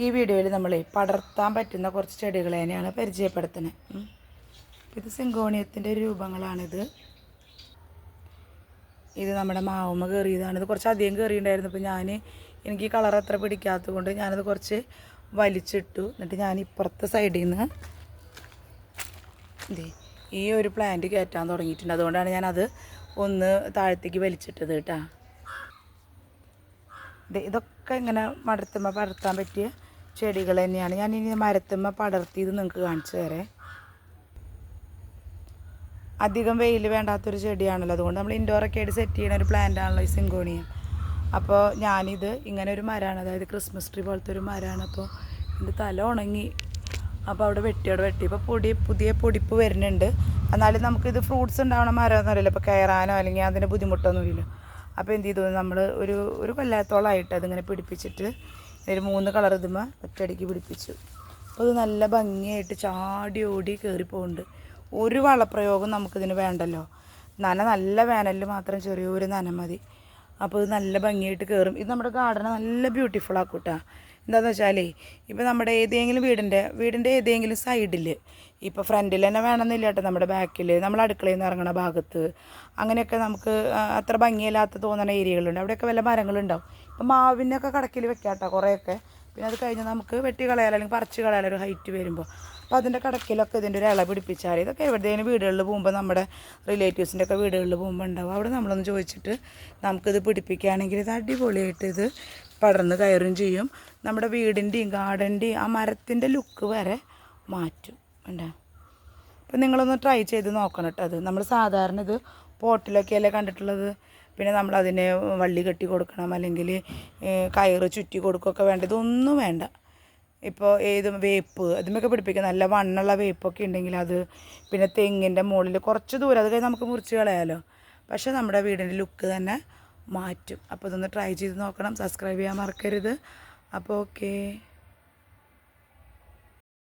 ഈ വീഡിയോയിൽ നമ്മൾ പടർത്താൻ പറ്റുന്ന കുറച്ച് ചെടികൾ തന്നെയാണ് പരിചയപ്പെടുത്തുന്നത്. ഇത് സിങ്കോണിയത്തിന്റെ രൂപങ്ങളാണിത്. ഇത് നമ്മുടെ മാവുമ്മ കയറിയതാണ്. ഇത് കുറച്ച് അധികം കയറിയിട്ടുണ്ടായിരുന്നു. അപ്പോൾ ഞാൻ എനിക്ക് കളർ അത്ര പിടിക്കാത്തത് കൊണ്ട് ഞാനത് കുറച്ച് വലിച്ചിട്ടു. എന്നിട്ട് ഞാൻ ഇപ്പുറത്തെ സൈഡിൽ നിന്ന് ഈ ഒരു പ്ലാന്റ് കയറ്റാൻ തുടങ്ങിയിട്ടുണ്ട്. അതുകൊണ്ടാണ് ഞാനത് ഒന്ന് താഴത്തേക്ക് വലിച്ചിട്ടത് കേട്ടാ. ഇതൊക്കെ ഇങ്ങനെ മരത്തുമ്മ പടർത്താൻ പറ്റിയ ചെടികൾ തന്നെയാണ്. ഞാൻ ഇനി മരത്തുമ്മ പടർത്തിയത് നിങ്ങൾക്ക് കാണിച്ചു തരാം. അധികം വെയിൽ വേണ്ടാത്തൊരു ചെടിയാണല്ലോ. അതുകൊണ്ട് നമ്മൾ ഇൻഡോറൊക്കെ ആയിട്ട് സെറ്റ് ചെയ്യുന്ന ഒരു പ്ലാന്റ് ആണല്ലോ ഈ സിങ്കോണിയം അപ്പോൾ ഞാനിത് ഇങ്ങനെ ഒരു മരമാണ് അതായത് ക്രിസ്മസ് ട്രീ പോലത്തെ ഒരു മരമാണ്. അപ്പോൾ എന്റെ തല ഉണങ്ങി. അപ്പോൾ അവിടെ വെട്ടിയോടെ വെട്ടി. ഇപ്പോൾ പൊടി പുതിയ പൊടിപ്പ് വരുന്നുണ്ട്. എന്നാലും നമുക്കിത് ഫ്രൂട്ട്സ് ഉണ്ടാവണ മരം എന്നറിയില്ല ഇപ്പോൾ കയറാനോ അല്ലെങ്കിൽ അതിന് ബുദ്ധിമുട്ടൊന്നുമില്ല അപ്പോൾ എന്ത് ചെയ്തു? നമ്മൾ ഒരു ഒരു കൊല്ലാത്തോളമായിട്ട് അതിങ്ങനെ പിടിപ്പിച്ചിട്ട് ഒരു മൂന്ന് കളർ ഇതുമ്മ ഒറ്റയടിക്ക് പിടിപ്പിച്ചു. അപ്പോൾ ഇത് നല്ല ഭംഗിയായിട്ട് ചാടി ഓടി കയറിപ്പോകുന്നുണ്ട് ഒരു വളപ്രയോഗം നമുക്കിതിന് വേണ്ടല്ലോ. നന നല്ല വേനലിൽ മാത്രം ചെറിയൊരു നന മതി. അപ്പോൾ ഇത് നല്ല ഭംഗിയായിട്ട് കയറും ഇത് നമ്മുടെ ഗാർഡനെ നല്ല ബ്യൂട്ടിഫുൾ ആക്കും കേട്ടോ എന്താണെന്ന് വെച്ചാലേ ഇപ്പോൾ നമ്മുടെ ഏതെങ്കിലും വീടിന്റെ വീടിന്റെ ഏതെങ്കിലും സൈഡിൽ ഇപ്പോൾ ഫ്രണ്ടിൽ തന്നെ വേണമെന്നില്ല കേട്ടോ നമ്മുടെ ബാക്കിൽ നമ്മൾ അടുക്കളയിൽ നിന്ന് ഇറങ്ങണ ഭാഗത്ത്. അങ്ങനെയൊക്കെ നമുക്ക് അത്ര ഭംഗിയില്ലാത്ത തോന്നുന്ന ഏരിയകളുണ്ട്. അവിടെയൊക്കെ വല്ല മരങ്ങളുണ്ടാവും. ഇപ്പം മാവിനൊക്കെ കടക്കിൽ വെക്കാം കേട്ടോ കുറേയൊക്കെ. പിന്നെ അത് കഴിഞ്ഞ് നമുക്ക് വെട്ടി കളയാലോ അല്ലെങ്കിൽ പറിച്ച് കളയാലോ ഒരു ഹൈറ്റ് വരുമ്പോൾ അപ്പോൾ അതിന്റെ കടക്കിലൊക്കെ ഇതിന്റെ ഒരു ഇള പിടിപ്പിച്ചാൽ ഇതൊക്കെ എവിടെയെങ്കിലും വീടുകളിൽ പോകുമ്പോൾ നമ്മുടെ റിലേറ്റീവ്സിന്റെ ഒക്കെ വീടുകളിൽ പോകുമ്പോൾ ഉണ്ടാവും. അവിടെ നമ്മളൊന്ന് ചോദിച്ചിട്ട് നമുക്കിത് പിടിപ്പിക്കുകയാണെങ്കിൽ ഇത് അടിപൊളിയായിട്ട് ഇത് പടർന്ന് കയറുകയും ചെയ്യും. നമ്മുടെ വീടിന്റെയും ഗാർഡന്റെയും ആ മരത്തിന്റെ ലുക്ക് വരെ മാറ്റും. ഉണ്ടോ അപ്പം നിങ്ങളൊന്ന് ട്രൈ ചെയ്ത് നോക്കണം കേട്ടോ അത്. നമ്മൾ സാധാരണ ഇത് പോട്ടിലൊക്കെയല്ലേ കണ്ടിട്ടുള്ളത്? പിന്നെ നമ്മൾ വള്ളി കെട്ടി കൊടുക്കണം അല്ലെങ്കിൽ കയറ് ചുറ്റി കൊടുക്കുകയൊക്കെ വേണ്ട. ഇതൊന്നും വേണ്ട. ഇപ്പോൾ ഏത് വേപ്പ് അതുമൊക്കെ പിടിപ്പിക്കുക നല്ല വണ്ണുള്ള വേപ്പൊക്കെ ഉണ്ടെങ്കിൽ അത് പിന്നെ തെങ്ങിന്റെ മുകളിൽ കുറച്ച് ദൂരം അത് കഴിഞ്ഞ് നമുക്ക് മുറിച്ച് കളയാമല്ലോ പക്ഷേ നമ്മുടെ വീടിന്റെ ലുക്ക് തന്നെ മാറ്റും. അപ്പോൾ ഇതൊന്ന് ട്രൈ ചെയ്ത് നോക്കണം. സബ്സ്ക്രൈബ് ചെയ്യാൻ മറക്കരുത്. അപ്പോൾ ഓക്കേ